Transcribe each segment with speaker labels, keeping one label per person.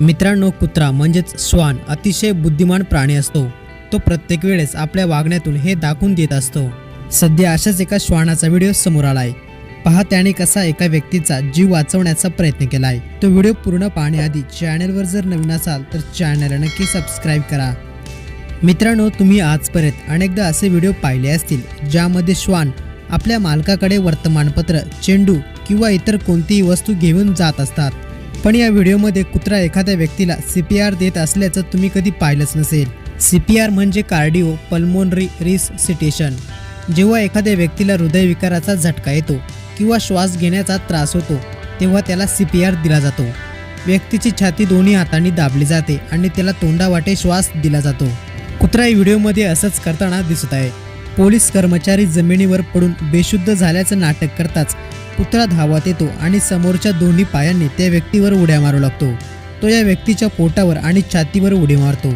Speaker 1: मित्रांनो कुत्रा म्हणजेच श्वान अतिशय बुद्धिमान प्राणी असतो. तो प्रत्येक वेळेस आपल्या वागण्यातून हे दाखवून देत असतो. सध्या अशाच एका श्वानाचा व्हिडिओ समोर आलाय. पहा त्याने कसा एका व्यक्तीचा जीव वाचवण्याचा प्रयत्न केलाय. तो व्हिडिओ पूर्ण पाहण्याआधी चॅनलवर जर नवीन असाल तर चॅनलला नक्की सबस्क्राईब करा. मित्रांनो तुम्ही आजपर्यंत अनेकदा असे व्हिडिओ पाहिले असतील ज्यामध्ये श्वान आपल्या मालकाकडे वर्तमानपत्र चेंडू किंवा इतर कोणतीही वस्तू घेऊन जात असतात. पण या व्हिडिओमध्ये कुत्रा एखाद्या व्यक्तीला सी पी आर देत असल्याचं तुम्ही कधी पाहिलंच नसेल. सी पी आर म्हणजे कार्डिओ पल्मोनरी रिससिटेशन जेव्हा एखाद्या व्यक्तीला हृदयविकाराचा झटका येतो किंवा श्वास घेण्याचा त्रास होतो तेव्हा त्याला सी पी आर दिला जातो. व्यक्तीची छाती दोन्ही हातांनी दाबली जाते आणि त्याला तोंडावाटे श्वास दिला जातो. कुत्रा व्हिडिओमध्ये असंच करताना दिसत आहे. पोलीस कर्मचारी जमिनीवर पडून बेशुद्ध झाल्याचं नाटक करताच कुत्रा धावत येतो आणि समोरच्या दोन्ही पायांनी त्या व्यक्तीवर उड्या मारू लागतो. तो या व्यक्तीच्या पोटावर आणि छातीवर उडी मारतो.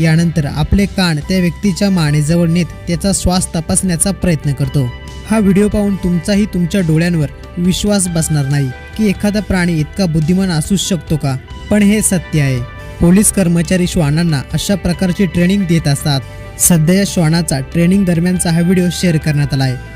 Speaker 1: यानंतर आपले कान त्या व्यक्तीच्या मानेजवळ नेत त्याचा श्वास तपासण्याचा प्रयत्न करतो. हा व्हिडिओ पाहून तुमचाही तुमच्या डोळ्यांवर विश्वास बसणार नाही की एखादा प्राणी इतका बुद्धिमान असू शकतो का? पण हे सत्य आहे. पोलीस कर्मचारी श्वानांना अशा प्रकारची ट्रेनिंग देत असतात. सध्या या श्वानाचा ट्रेनिंग दरम्यानचा हा व्हिडिओ शेअर करण्यात आला आहे.